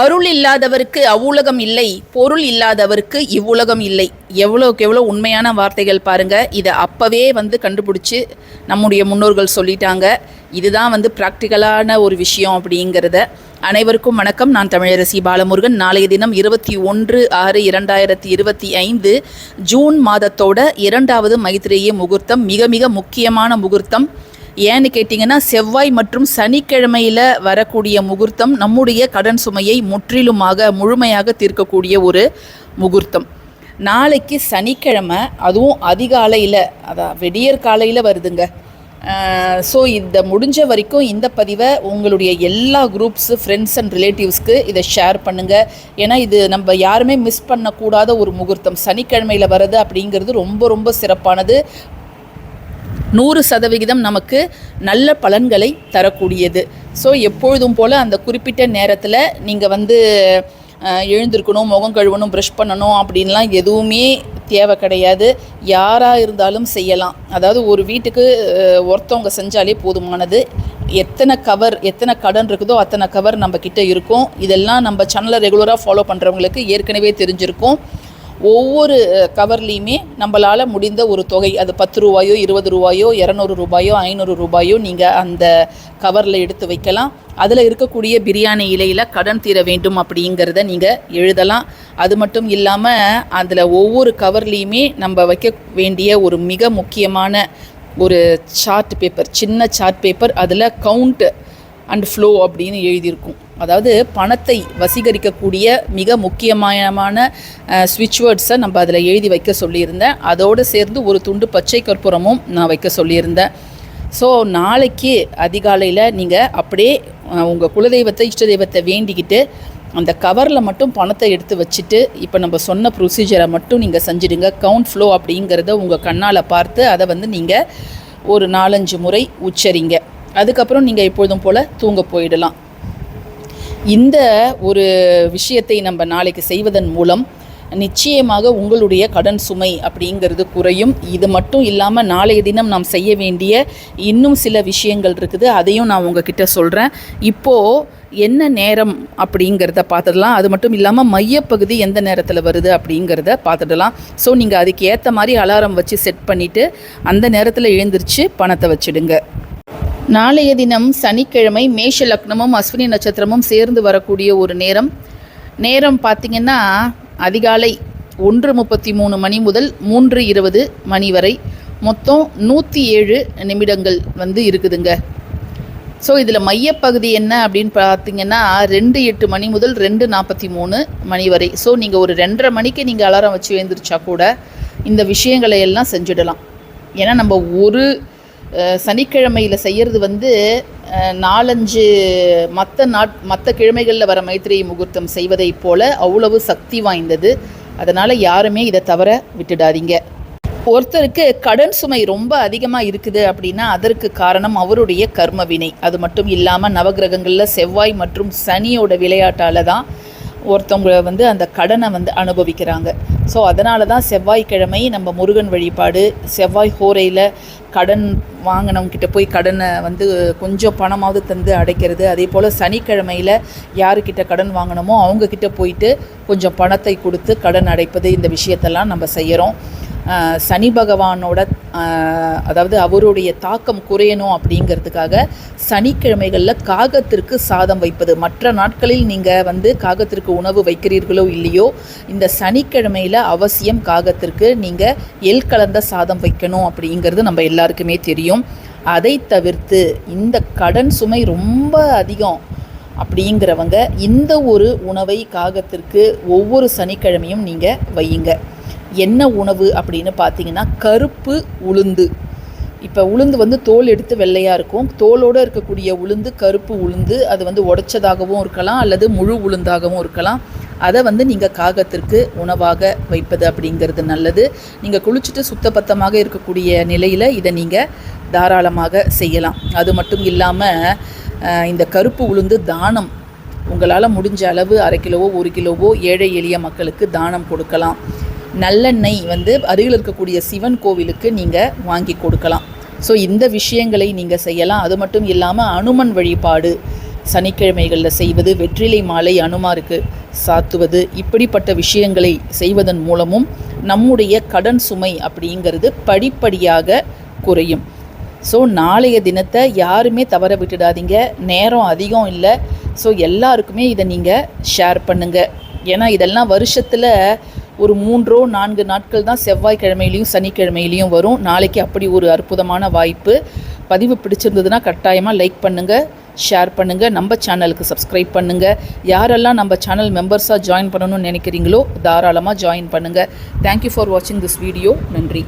அருள் இல்லாதவருக்கு அவ்வுலகம் இல்லை பொருள் இல்லாதவருக்கு இவ்வுலகம் இல்லை. எவ்வளோக்கு எவ்வளோ உண்மையான வார்த்தைகள் பாருங்க. இதை அப்போவே வந்து கண்டுபிடிச்சி நம்முடைய முன்னோர்கள் சொல்லிட்டாங்க. இதுதான் வந்து ப்ராக்டிக்கலான ஒரு விஷயம் அப்படிங்கிறத. அனைவருக்கும் வணக்கம். நான் தமிழரசி பாலமுருகன். நாளைய தினம் இருபத்தி ஒன்று ஆறு இரண்டாயிரத்தி இருபத்தி ஐந்து ஜூன் மாதத்தோட இரண்டாவது மைத்திரேய முகூர்த்தம். மிக மிக முக்கியமான முகூர்த்தம். ஏன்னு கேட்டிங்கன்னா செவ்வாய் மற்றும் சனிக்கிழமையில் வரக்கூடிய முகூர்த்தம் நம்முடைய கடன் சுமையை முற்றிலுமாக முழுமையாக தீர்க்கக்கூடிய ஒரு முகூர்த்தம். நாளைக்கு சனிக்கிழமை அதுவும் அதிகாலையில் அதான் வெடியற் காலையில் வருதுங்க. ஸோ இந்த முடிஞ்ச வரைக்கும் இந்த பதிவை உங்களுடைய எல்லா குரூப்ஸு ஃப்ரெண்ட்ஸ் அண்ட் ரிலேட்டிவ்ஸ்க்கு இதை ஷேர் பண்ணுங்கள் ஏன்னா இது நம்ம யாருமே மிஸ் பண்ணக்கூடாத ஒரு முகூர்த்தம். சனிக்கிழமையில் வர்றது அப்படிங்கிறது ரொம்ப ரொம்ப சிறப்பானது. நூறு சதவிகிதம் நமக்கு நல்ல பலன்களை தரக்கூடியது. ஸோ எப்பொழுதும் போல் அந்த குறிப்பிட்ட நேரத்தில் நீங்கள் வந்து எழுந்திருக்கணும் முகம் கழுவணும் ப்ரஷ் பண்ணணும் அப்படின்லாம் எதுவுமே தேவை கிடையாது. யாராக இருந்தாலும் செய்யலாம். அதாவது ஒரு வீட்டுக்கு ஒருத்தவங்க செஞ்சாலே போதுமானது. எத்தனை கவர் எத்தனை கடன் இருக்குதோ அத்தனை கவர் நம்ம இருக்கும். இதெல்லாம் நம்ம சேனலை ரெகுலராக ஃபாலோ பண்ணுறவங்களுக்கு ஏற்கனவே தெரிஞ்சிருக்கும். ஒவ்வொரு கவர்லேயுமே நம்மளால் முடிந்த ஒரு தொகை அது பத்து ரூபாயோ இருபது ரூபாயோ இரநூறு ரூபாயோ ஐநூறு ரூபாயோ நீங்கள் அந்த கவரில் எடுத்து வைக்கலாம். அதில் இருக்கக்கூடிய பிரியாணி இலையில் கடன் தீர வேண்டும் அப்படிங்கிறத நீங்கள் எழுதலாம். அது மட்டும் இல்லாமல் அதில் ஒவ்வொரு கவர்லேயுமே நம்ம வைக்க வேண்டிய ஒரு மிக முக்கியமான ஒரு சார்ட் பேப்பர் சின்ன சார்ட் பேப்பர் அதில் கவுண்ட் அண்ட் ஃப்ளோ அப்படின்னு எழுதியிருக்கும். அதாவது பணத்தை வசீகரிக்கக்கூடிய மிக முக்கியமான ஸ்விட்ச் வேர்ட்ஸை நம்ம அதில் எழுதி வைக்க சொல்லியிருந்தேன். அதோடு சேர்ந்து ஒரு துண்டு பச்சை கற்பூரமும் நான் வைக்க சொல்லியிருந்தேன். ஸோ நாளைக்கு அதிகாலையில் நீங்கள் அப்படியே உங்கள் குலதெய்வத்தை இஷ்ட தெய்வத்தை வேண்டிக்கிட்டு அந்த கவரில் மட்டும் பணத்தை எடுத்து வச்சுட்டு இப்போ நம்ம சொன்ன ப்ரொசீஜரை மட்டும் நீங்கள் செஞ்சிடுங்க. கவுண்ட் ஃப்ளோ அப்படிங்கிறத உங்கள் கண்ணால் பார்த்து அதை வந்து நீங்கள் ஒரு நாலஞ்சு முறை உச்சரிங்க. அதுக்கப்புறம் நீங்கள் எப்பொழுதும் போல் தூங்க போயிடலாம். இந்த ஒரு விஷயத்தை நம்ம நாளைக்கு செய்வதன் மூலம் நிச்சயமாக உங்களுடைய கடன் சுமை அப்படிங்கிறது குறையும். இது மட்டும் இல்லாமல் நாளைய தினம் நாம் செய்ய வேண்டிய இன்னும் சில விஷயங்கள் இருக்குது. அதையும் நான் உங்ககிட்ட சொல்கிறேன் இப்போது என்ன நேரம் அப்படிங்கிறத பார்த்துடலாம். அது மட்டும் இல்லாமல் மையப்பகுதி எந்த நேரத்தில் வருது அப்படிங்கிறத பார்த்துடலாம். ஸோ நீங்கள் அதுக்கு ஏற்ற மாதிரி அலாரம் வச்சு செட் பண்ணிவிட்டு அந்த நேரத்தில் எழுந்திரிச்சு பணத்தை வச்சுடுங்க. நாளைய தினம் சனிக்கிழமை மேஷ லக்னமும் அஸ்வினி நட்சத்திரமும் சேர்ந்து வரக்கூடிய ஒரு நேரம். நேரம் பார்த்திங்கன்னா அதிகாலை ஒன்று முப்பத்தி மூணு மணி முதல் மூன்று இருபது மணி வரை. மொத்தம் நூற்றி ஏழு நிமிடங்கள் வந்து இருக்குதுங்க. ஸோ இதில் மையப்பகுதி என்ன அப்படின்னு பார்த்தீங்கன்னா ரெண்டு எட்டு மணி முதல் ரெண்டு நாற்பத்தி மூணு மணி வரை. ஸோ நீங்கள் ஒரு ரெண்டரை மணிக்கு நீங்கள் அலாரம் வச்சு எழுந்திரிச்சா கூட இந்த விஷயங்களை எல்லாம் செஞ்சிடலாம். ஏன்னா நம்ம ஒரு சனிக்கிழமையில் செய்கிறது வந்து நாலஞ்சு மற்ற நாட் மற்ற கிழமைகளில் வர மைத்திரை முகூர்த்தம் செய்வதைப் போல அவ்வளவு சக்தி வாய்ந்தது. அதனால் யாருமே இதை தவற விட்டுடாதீங்க. ஒருத்தருக்கு கடன் சுமை ரொம்ப அதிகமாக இருக்குது அப்படின்னா அதற்கு காரணம் அவருடைய கர்ம வினை. அது மட்டும் இல்லாமல் நவகிரகங்களில் செவ்வாய் மற்றும் சனியோட விளையாட்டால் தான் ஒருத்தவங்க வந்து அந்த கடனை வந்து அனுபவிக்கிறாங்க. ஸோ அதனால தான் செவ்வாய்க்கிழமை நம்ம முருகன் வழிபாடு செவ்வாய் ஹோரையில் கடன் வாங்கினவங்கிட்ட போய் கடனை வந்து கொஞ்சம் பணமாவது தந்து அடைக்கிறது. அதே போல் சனிக்கிழமையில் யாருக்கிட்ட கடன் வாங்கினோமோ அவங்கக்கிட்ட போயிட்டு கொஞ்சம் பணத்தை கொடுத்து கடன் அடைப்பது இந்த விஷயத்தெல்லாம் நம்ம செய்கிறோம் சனி பகவானோட அதாவது அவருடைய தாக்கம் குறையணும் அப்படிங்கிறதுக்காக சனிக்கிழமைகளில் காகத்திற்கு சாதம் வைப்பது. மற்ற நாட்களில் நீங்கள் வந்து காகத்திற்கு உணவு வைக்கிறீர்களோ இல்லையோ இந்த சனிக்கிழமையில் அவசியம் காகத்திற்கு நீங்கள் எல் கலந்த சாதம் வைக்கணும் அப்படிங்கிறது நம்ம எல்லாருக்குமே தெரியும். அதை தவிர்த்து இந்த கடன் சுமை ரொம்ப அதிகம் அப்படிங்கிறவங்க இந்த ஒரு உணவை காகத்திற்கு ஒவ்வொரு சனிக்கிழமையும் நீங்கள் வையுங்க. என்ன உணவு அப்படின்னு பார்த்தீங்கன்னா கருப்பு உளுந்து. இப்போ உளுந்து வந்து தோல் எடுத்து வெள்ளையாக இருக்கும். தோலோடு இருக்கக்கூடிய உளுந்து கருப்பு உளுந்து அது வந்து உடைச்சதாகவும் இருக்கலாம் அல்லது முழு உளுந்தாகவும் இருக்கலாம். அதை வந்து நீங்கள் காகத்திற்கு உணவாக வைப்பது அப்படிங்கிறது நல்லது. நீங்கள் குளிச்சுட்டு சுத்தபத்தமாக இருக்கக்கூடிய நிலையில் இதை நீங்கள் தாராளமாக செய்யலாம். அது மட்டும் இல்லாமல் இந்த கருப்பு உளுந்து தானம் உங்களால் முடிஞ்ச அளவு அரை கிலோவோ ஒரு கிலோவோ ஏழை எளிய மக்களுக்கு தானம் கொடுக்கலாம். நல்லெண்ணெய் வந்து அருகில் இருக்கக்கூடிய சிவன் கோவிலுக்கு நீங்கள் வாங்கி கொடுக்கலாம். ஸோ இந்த விஷயங்களை நீங்கள் செய்யலாம். அது மட்டும் இல்லாமல் அனுமன் வழிபாடு சனிக்கிழமைகளில் செய்வது வெற்றிலை மாலை அனுமாருக்கு சாத்துவது இப்படிப்பட்ட விஷயங்களை செய்வதன் மூலமும் நம்முடைய கடன் சுமை அப்படிங்கிறது படிப்படியாக குறையும். ஸோ நாளைய தினத்தை யாருமே தவற விட்டுடாதீங்க. நேரம் அதிகம் இல்லை. ஸோ எல்லாருக்குமே இதை நீங்கள் ஷேர் பண்ணுங்கள் ஏன்னா இதெல்லாம் வருஷத்தில் ஒரு மூன்றோ நான்கு நாட்கள் தான் செவ்வாய்க்கிழமையிலையும் சனிக்கிழமையிலையும் வரும். நாளைக்கு அப்படி ஒரு அற்புதமான வாய்ப்பு. பதிவு பிடிச்சிருந்ததுன்னா கட்டாயமாக லைக் பண்ணுங்கள் ஷேர் பண்ணுங்கள் நம்ம சேனலுக்கு சப்ஸ்கிரைப் பண்ணுங்கள் யாரெல்லாம் நம்ம சேனல் மெம்பர்ஸாக ஜாயின் பண்ணணும்னு நினைக்கிறீங்களோ தாராளமாக ஜாயின் பண்ணுங்கள் தேங்க்யூ ஃபார் வாட்சிங் திஸ் வீடியோ நன்றி.